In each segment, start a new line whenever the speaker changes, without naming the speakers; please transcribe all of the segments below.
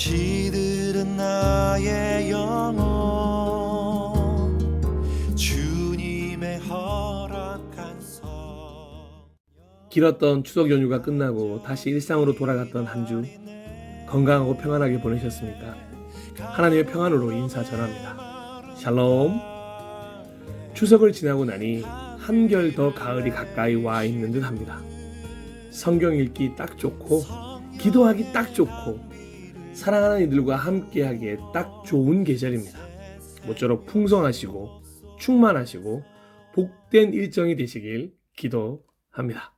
시들은 나의 영혼 주님의 허락한 성
길었던 추석 연휴가 끝나고 다시 일상으로 돌아갔던 한 주 건강하고 평안하게 보내셨습니까? 하나님의 평안으로 인사 전합니다. 샬롬. 추석을 지나고 나니 한결 더 가을이 가까이 와 있는 듯 합니다. 성경 읽기 딱 좋고 기도하기 딱 좋고 사랑하는 이들과 함께하기에 딱 좋은 계절입니다. 모쪼록 풍성하시고 충만하시고 복된 일정이 되시길 기도합니다.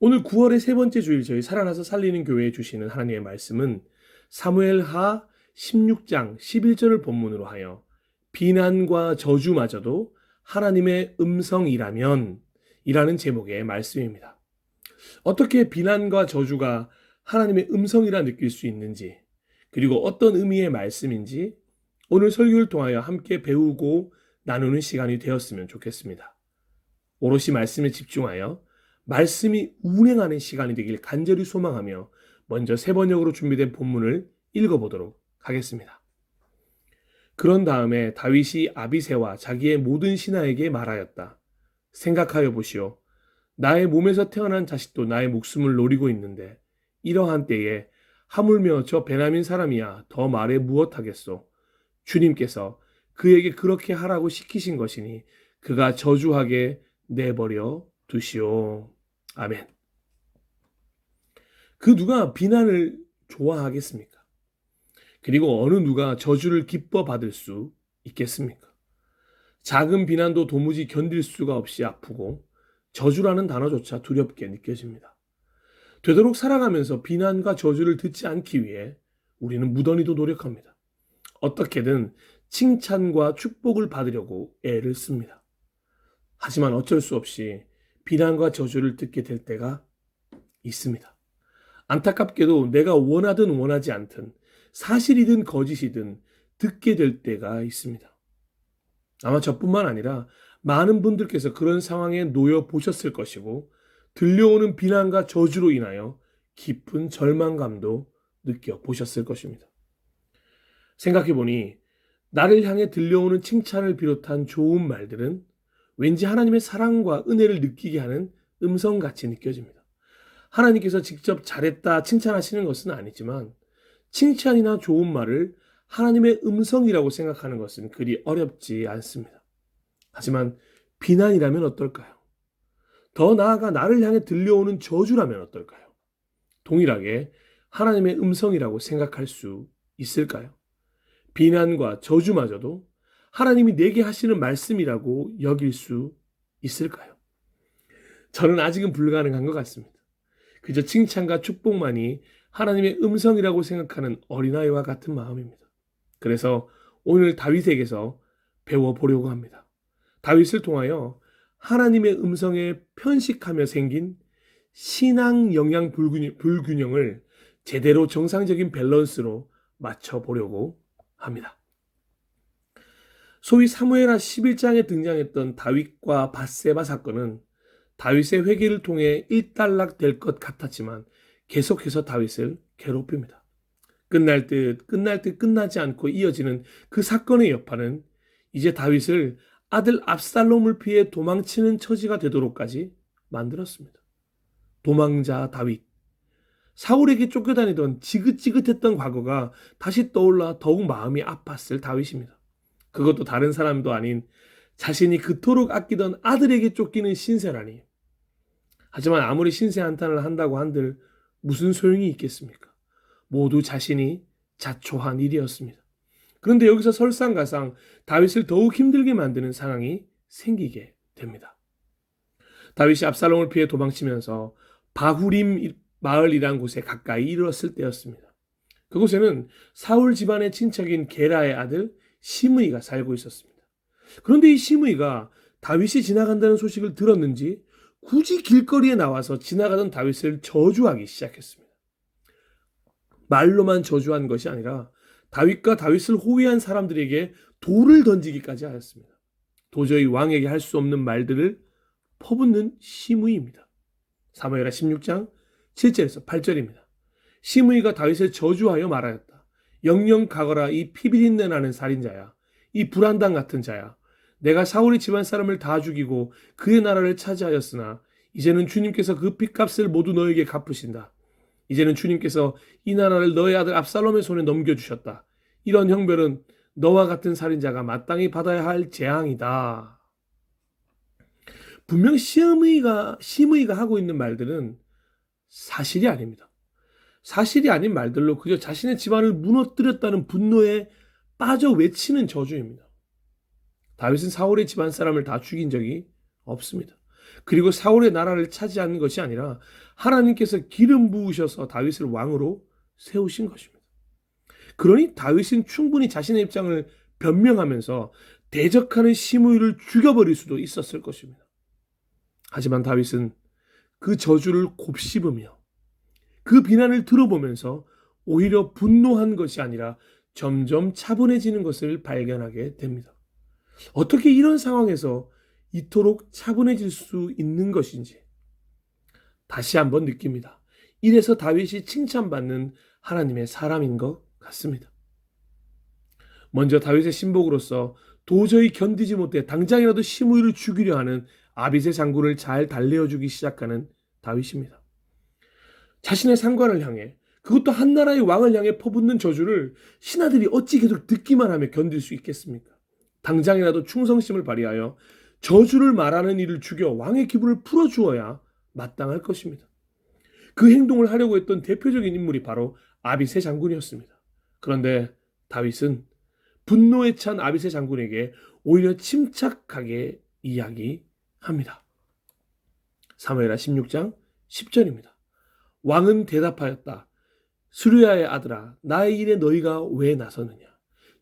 오늘 9월의 세 번째 주일 저희 살아나서 살리는 교회에 주시는 하나님의 말씀은 사무엘하 16장 11절을 본문으로 하여 비난과 저주마저도 하나님의 음성이라면 이라는 제목의 말씀입니다. 어떻게 비난과 저주가 하나님의 음성이라 느낄 수 있는지 그리고 어떤 의미의 말씀인지 오늘 설교를 통하여 함께 배우고 나누는 시간이 되었으면 좋겠습니다. 오롯이 말씀에 집중하여 말씀이 운행하는 시간이 되길 간절히 소망하며 먼저 세 번역으로 준비된 본문을 읽어보도록 하겠습니다. 그런 다음에 다윗이 아비세와 자기의 모든 신하에게 말하였다. 생각하여 보시오. 나의 몸에서 태어난 자식도 나의 목숨을 노리고 있는데 이러한 때에 하물며 저 베나민 사람이야 더 말해 무엇하겠소. 주님께서 그에게 그렇게 하라고 시키신 것이니 그가 저주하게 내버려 두시오. 아멘. 그 누가 비난을 좋아하겠습니까? 그리고 어느 누가 저주를 기뻐 받을 수 있겠습니까? 작은 비난도 도무지 견딜 수가 없이 아프고 저주라는 단어조차 두렵게 느껴집니다. 되도록 살아가면서 비난과 저주를 듣지 않기 위해 우리는 무던히도 노력합니다. 어떻게든 칭찬과 축복을 받으려고 애를 씁니다. 하지만 어쩔 수 없이 비난과 저주를 듣게 될 때가 있습니다. 안타깝게도 내가 원하든 원하지 않든 사실이든 거짓이든 듣게 될 때가 있습니다. 아마 저뿐만 아니라 많은 분들께서 그런 상황에 놓여 보셨을 것이고 들려오는 비난과 저주로 인하여 깊은 절망감도 느껴 보셨을 것입니다. 생각해 보니 나를 향해 들려오는 칭찬을 비롯한 좋은 말들은 왠지 하나님의 사랑과 은혜를 느끼게 하는 음성같이 느껴집니다. 하나님께서 직접 잘했다 칭찬하시는 것은 아니지만 칭찬이나 좋은 말을 하나님의 음성이라고 생각하는 것은 그리 어렵지 않습니다. 하지만 비난이라면 어떨까요? 더 나아가 나를 향해 들려오는 저주라면 어떨까요? 동일하게 하나님의 음성이라고 생각할 수 있을까요? 비난과 저주마저도 하나님이 내게 하시는 말씀이라고 여길 수 있을까요? 저는 아직은 불가능한 것 같습니다. 그저 칭찬과 축복만이 하나님의 음성이라고 생각하는 어린아이와 같은 마음입니다. 그래서 오늘 다윗에게서 배워보려고 합니다. 다윗을 통하여 하나님의 음성에 편식하며 생긴 신앙 영양 불균형 을 제대로 정상적인 밸런스로 맞춰보려고 합니다. 소위 사무엘하 11장에 등장했던 다윗과 바세바 사건은 다윗의 회개를 통해 일단락 될 것 같았지만 계속해서 다윗을 괴롭힙니다. 끝날 듯 끝날 듯 끝나지 않고 이어지는 그 사건의 여파는 이제 다윗을 아들 압살롬을 피해 도망치는 처지가 되도록까지 만들었습니다. 도망자 다윗. 사울에게 쫓겨다니던 지긋지긋했던 과거가 다시 떠올라 더욱 마음이 아팠을 다윗입니다. 그것도 다른 사람도 아닌 자신이 그토록 아끼던 아들에게 쫓기는 신세라니. 하지만 아무리 신세 한탄을 한다고 한들 무슨 소용이 있겠습니까? 모두 자신이 자초한 일이었습니다. 그런데 여기서 설상가상 다윗을 더욱 힘들게 만드는 상황이 생기게 됩니다. 다윗이 압살롬을 피해 도망치면서 바후림 마을이란 곳에 가까이 이르렀을 때였습니다. 그곳에는 사울 집안의 친척인 게라의 아들 시므이가 살고 있었습니다. 그런데 이 시므이가 다윗이 지나간다는 소식을 들었는지 굳이 길거리에 나와서 지나가던 다윗을 저주하기 시작했습니다. 말로만 저주한 것이 아니라 다윗과 다윗을 호위한 사람들에게 돌을 던지기까지 하였습니다. 도저히 왕에게 할 수 없는 말들을 퍼붓는 시므이입니다. 사무엘하 16장 7절에서 8절입니다. 시므이가 다윗을 저주하여 말하였다. 영영 가거라 이 피비린내 나는 살인자야. 이 불안당 같은 자야. 내가 사울의 집안 사람을 다 죽이고 그의 나라를 차지하였으나 이제는 주님께서 그 핏값을 모두 너에게 갚으신다. 이제는 주님께서 이 나라를 너의 아들 압살롬의 손에 넘겨주셨다. 이런 형벌은 너와 같은 살인자가 마땅히 받아야 할 재앙이다. 분명 시므이가 시므이가 하고 있는 말들은 사실이 아닙니다. 사실이 아닌 말들로 그저 자신의 집안을 무너뜨렸다는 분노에 빠져 외치는 저주입니다. 다윗은 사울의 집안 사람을 다 죽인 적이 없습니다. 그리고 사울의 나라를 차지하는 것이 아니라 하나님께서 기름 부으셔서 다윗을 왕으로 세우신 것입니다. 그러니 다윗은 충분히 자신의 입장을 변명하면서 대적하는 시므이를 죽여버릴 수도 있었을 것입니다. 하지만 다윗은 그 저주를 곱씹으며 그 비난을 들어보면서 오히려 분노한 것이 아니라 점점 차분해지는 것을 발견하게 됩니다. 어떻게 이런 상황에서 이토록 차분해질 수 있는 것인지 다시 한번 느낍니다. 이래서 다윗이 칭찬받는 하나님의 사람인 것 같습니다. 먼저 다윗의 신복으로서 도저히 견디지 못해 당장이라도 시므이를 죽이려 하는 아빗의 장군을 잘 달래어 주기 시작하는 다윗입니다. 자신의 상관을 향해 그것도 한 나라의 왕을 향해 퍼붓는 저주를 신하들이 어찌 계속 듣기만 하며 견딜 수 있겠습니까? 당장이라도 충성심을 발휘하여 저주를 말하는 이를 죽여 왕의 기분을 풀어주어야 마땅할 것입니다. 그 행동을 하려고 했던 대표적인 인물이 바로 아비세 장군이었습니다. 그런데 다윗은 분노에 찬 아비세 장군에게 오히려 침착하게 이야기합니다. 사무엘하 16장 10절입니다. 왕은 대답하였다. 수르야의 아들아, 나의 일에 너희가 왜 나서느냐?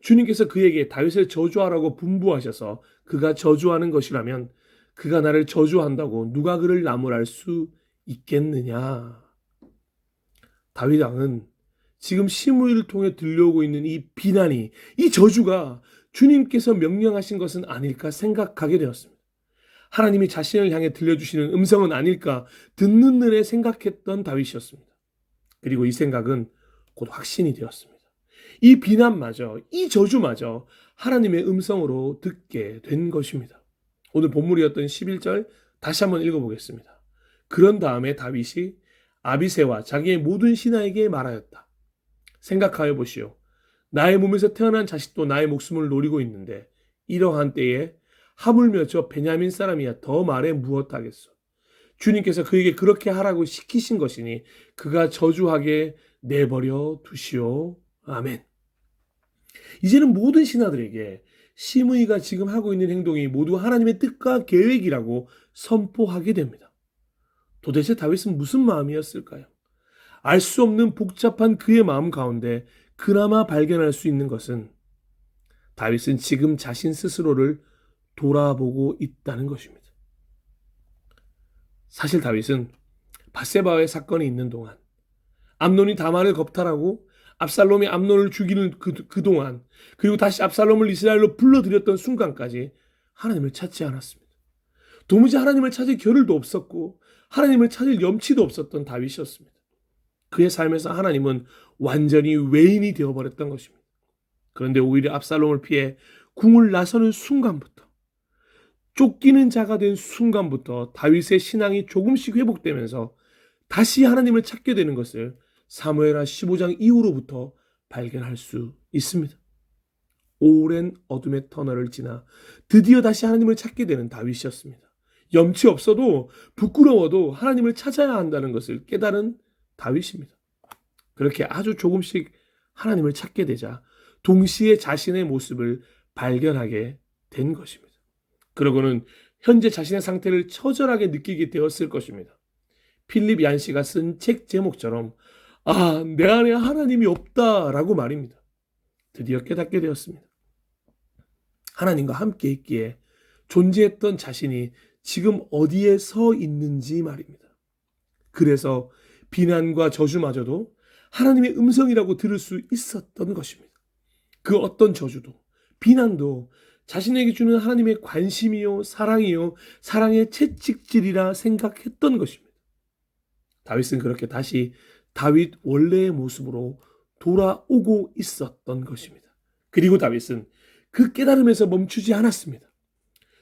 주님께서 그에게 다윗을 저주하라고 분부하셔서 그가 저주하는 것이라면 그가 나를 저주한다고 누가 그를 나무랄 수 있겠느냐? 다윗 왕은 지금 시므이를 통해 들려오고 있는 이 비난이 이 저주가 주님께서 명령하신 것은 아닐까 생각하게 되었습니다. 하나님이 자신을 향해 들려주시는 음성은 아닐까 듣는 눈에 생각했던 다윗이었습니다. 그리고 이 생각은 곧 확신이 되었습니다. 이 비난마저, 이 저주마저 하나님의 음성으로 듣게 된 것입니다. 오늘 본문이었던 11절 다시 한번 읽어보겠습니다. 그런 다음에 다윗이 아비세와 자기의 모든 신하에게 말하였다. 생각하여 보시오. 나의 몸에서 태어난 자식도 나의 목숨을 노리고 있는데 이러한 때에 하물며 저 베냐민 사람이야 더 말해 무엇하겠소. 주님께서 그에게 그렇게 하라고 시키신 것이니 그가 저주하게 내버려 두시오. 아멘. 이제는 모든 신하들에게 시므이가 지금 하고 있는 행동이 모두 하나님의 뜻과 계획이라고 선포하게 됩니다. 도대체 다윗은 무슨 마음이었을까요? 알 수 없는 복잡한 그의 마음 가운데 그나마 발견할 수 있는 것은 다윗은 지금 자신 스스로를 돌아보고 있다는 것입니다. 사실 다윗은 바세바의 사건이 있는 동안 암논이 다말을 겁탈하고 압살롬이 암논을 죽이는 그, 그동안 그리고 다시 압살롬을 이스라엘로 불러들였던 순간까지 하나님을 찾지 않았습니다. 도무지 하나님을 찾을 겨를도 없었고 하나님을 찾을 염치도 없었던 다윗이었습니다. 그의 삶에서 하나님은 완전히 외인이 되어버렸던 것입니다. 그런데 오히려 압살롬을 피해 궁을 나서는 순간부터 쫓기는 자가 된 순간부터 다윗의 신앙이 조금씩 회복되면서 다시 하나님을 찾게 되는 것을 사무엘하 15장 이후로부터 발견할 수 있습니다. 오랜 어둠의 터널을 지나 드디어 다시 하나님을 찾게 되는 다윗이었습니다. 염치 없어도 부끄러워도 하나님을 찾아야 한다는 것을 깨달은 다윗입니다. 그렇게 아주 조금씩 하나님을 찾게 되자 동시에 자신의 모습을 발견하게 된 것입니다. 그러고는 현재 자신의 상태를 처절하게 느끼게 되었을 것입니다. 필립 얀 씨가 쓴 책 제목처럼 아, 내 안에 하나님이 없다라고 말입니다. 드디어 깨닫게 되었습니다. 하나님과 함께 있기에 존재했던 자신이 지금 어디에 서 있는지 말입니다. 그래서 비난과 저주마저도 하나님의 음성이라고 들을 수 있었던 것입니다. 그 어떤 저주도, 비난도 자신에게 주는 하나님의 관심이요, 사랑이요, 사랑의 채찍질이라 생각했던 것입니다. 다윗은 그렇게 다시 다윗 원래의 모습으로 돌아오고 있었던 것입니다. 그리고 다윗은 그 깨달음에서 멈추지 않았습니다.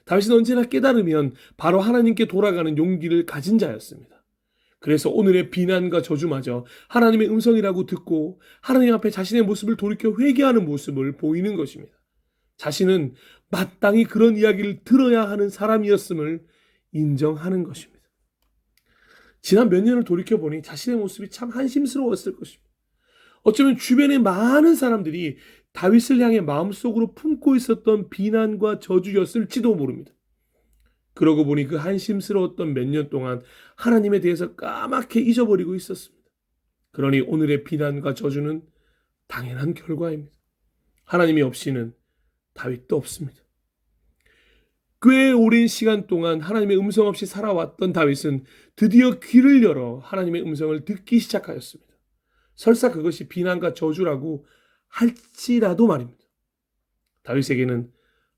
다윗은 언제나 깨달으면 바로 하나님께 돌아가는 용기를 가진 자였습니다. 그래서 오늘의 비난과 저주마저 하나님의 음성이라고 듣고 하나님 앞에 자신의 모습을 돌이켜 회개하는 모습을 보이는 것입니다. 자신은 마땅히 그런 이야기를 들어야 하는 사람이었음을 인정하는 것입니다. 지난 몇 년을 돌이켜보니 자신의 모습이 참 한심스러웠을 것입니다. 어쩌면 주변의 많은 사람들이 다윗을 향해 마음속으로 품고 있었던 비난과 저주였을지도 모릅니다. 그러고 보니 그 한심스러웠던 몇 년 동안 하나님에 대해서 까맣게 잊어버리고 있었습니다. 그러니 오늘의 비난과 저주는 당연한 결과입니다. 하나님이 없이는 다윗도 없습니다. 꽤 오랜 시간 동안 하나님의 음성 없이 살아왔던 다윗은 드디어 귀를 열어 하나님의 음성을 듣기 시작하였습니다. 설사 그것이 비난과 저주라고 할지라도 말입니다. 다윗에게는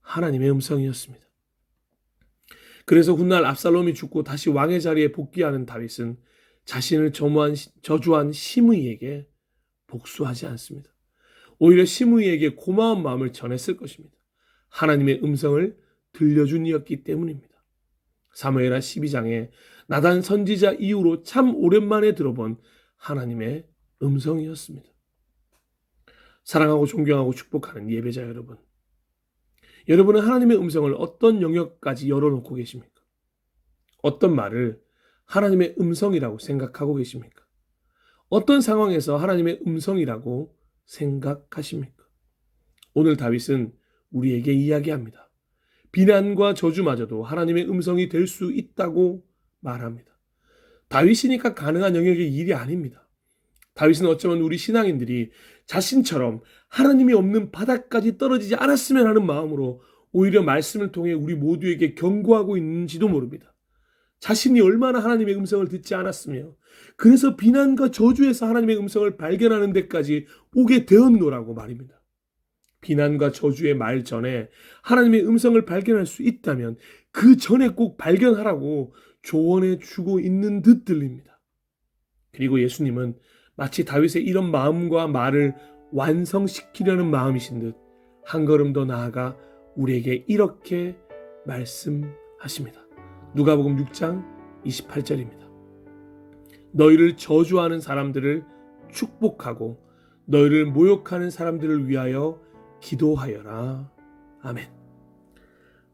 하나님의 음성이었습니다. 그래서 훗날 압살롬이 죽고 다시 왕의 자리에 복귀하는 다윗은 자신을 저무한, 저주한 시므이에게 복수하지 않습니다. 오히려 시므이에게 고마운 마음을 전했을 것입니다. 하나님의 음성을 들려준 이었기 때문입니다. 사무엘하 12장에 나단 선지자 이후로 참 오랜만에 들어본 하나님의 음성이었습니다. 사랑하고 존경하고 축복하는 예배자 여러분. 여러분은 하나님의 음성을 어떤 영역까지 열어놓고 계십니까? 어떤 말을 하나님의 음성이라고 생각하고 계십니까? 어떤 상황에서 하나님의 음성이라고 생각하십니까? 오늘 다윗은 우리에게 이야기합니다. 비난과 저주마저도 하나님의 음성이 될 수 있다고 말합니다. 다윗이니까 가능한 영역의 일이 아닙니다. 다윗은 어쩌면 우리 신앙인들이 자신처럼 하나님이 없는 바닥까지 떨어지지 않았으면 하는 마음으로 오히려 말씀을 통해 우리 모두에게 경고하고 있는지도 모릅니다. 자신이 얼마나 하나님의 음성을 듣지 않았으며 그래서 비난과 저주에서 하나님의 음성을 발견하는 데까지 오게 되었노라고 말입니다. 비난과 저주의 말 전에 하나님의 음성을 발견할 수 있다면 그 전에 꼭 발견하라고 조언해 주고 있는 듯 들립니다. 그리고 예수님은 마치 다윗의 이런 마음과 말을 완성시키려는 마음이신 듯 한 걸음 더 나아가 우리에게 이렇게 말씀하십니다. 누가복음 6장 28절입니다. 너희를 저주하는 사람들을 축복하고 너희를 모욕하는 사람들을 위하여 기도하여라. 아멘.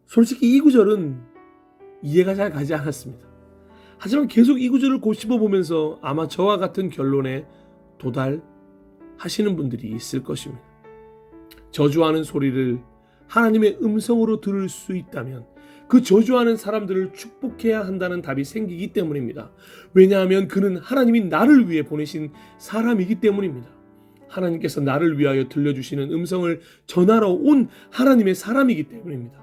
솔직히 이 구절은 이해가 잘 가지 않았습니다. 하지만 계속 이 구절을 고씹어 보면서 아마 저와 같은 결론에 도달하시는 분들이 있을 것입니다. 저주하는 소리를 하나님의 음성으로 들을 수 있다면 그 저주하는 사람들을 축복해야 한다는 답이 생기기 때문입니다. 왜냐하면 그는 하나님이 나를 위해 보내신 사람이기 때문입니다. 하나님께서 나를 위하여 들려주시는 음성을 전하러 온 하나님의 사람이기 때문입니다.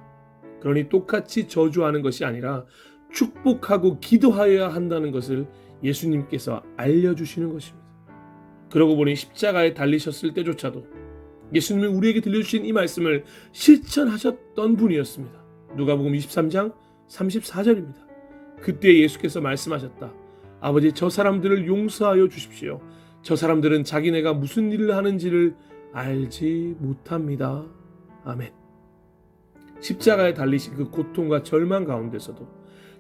그러니 똑같이 저주하는 것이 아니라 축복하고 기도하여야 한다는 것을 예수님께서 알려주시는 것입니다. 그러고 보니 십자가에 달리셨을 때조차도 예수님이 우리에게 들려주신 이 말씀을 실천하셨던 분이었습니다. 누가복음 23장 34절입니다. 그때 예수께서 말씀하셨다. 아버지 저 사람들을 용서하여 주십시오. 저 사람들은 자기네가 무슨 일을 하는지를 알지 못합니다. 아멘. 십자가에 달리신 그 고통과 절망 가운데서도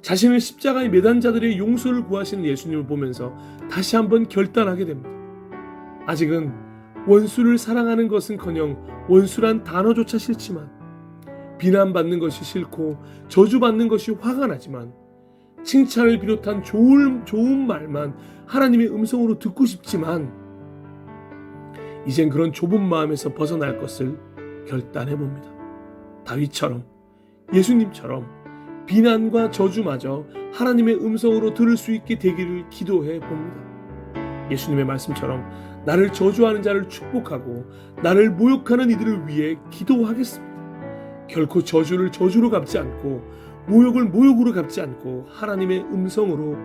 자신을 십자가에 매단 자들의 용서를 구하시는 예수님을 보면서 다시 한번 결단하게 됩니다. 아직은 원수를 사랑하는 것은커녕 원수란 단어조차 싫지만 비난받는 것이 싫고 저주받는 것이 화가 나지만 칭찬을 비롯한 좋은 좋은 말만 하나님의 음성으로 듣고 싶지만 이젠 그런 좁은 마음에서 벗어날 것을 결단해 봅니다. 다윗처럼 예수님처럼 비난과 저주마저 하나님의 음성으로 들을 수 있게 되기를 기도해 봅니다. 예수님의 말씀처럼 나를 저주하는 자를 축복하고 나를 모욕하는 이들을 위해 기도하겠습니다. 결코 저주를 저주로 갚지 않고 모욕을 모욕으로 갚지 않고 하나님의 음성으로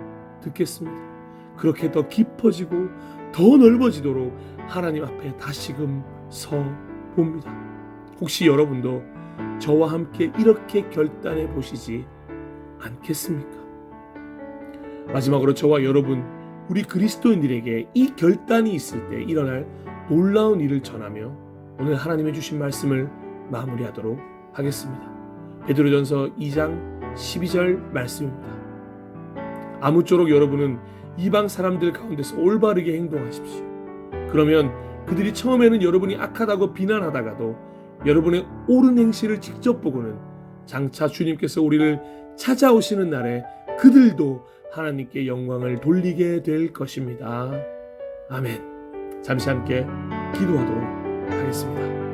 듣겠습니다. 그렇게 더 깊어지고 더 넓어지도록 하나님 앞에 다시금 서 봅니다. 혹시 여러분도 저와 함께 이렇게 결단해 보시지 않겠습니까? 마지막으로 저와 여러분, 우리 그리스도인들에게 이 결단이 있을 때 일어날 놀라운 일을 전하며 오늘 하나님의 주신 말씀을 마무리하도록 하겠습니다. 베드로전서 2장 12절 말씀입니다. 아무쪼록 여러분은 이방 사람들 가운데서 올바르게 행동하십시오. 그러면 그들이 처음에는 여러분이 악하다고 비난하다가도 여러분의 옳은 행실을 직접 보고는 장차 주님께서 우리를 찾아오시는 날에 그들도 하나님께 영광을 돌리게 될 것입니다. 아멘. 잠시 함께 기도하도록 하겠습니다.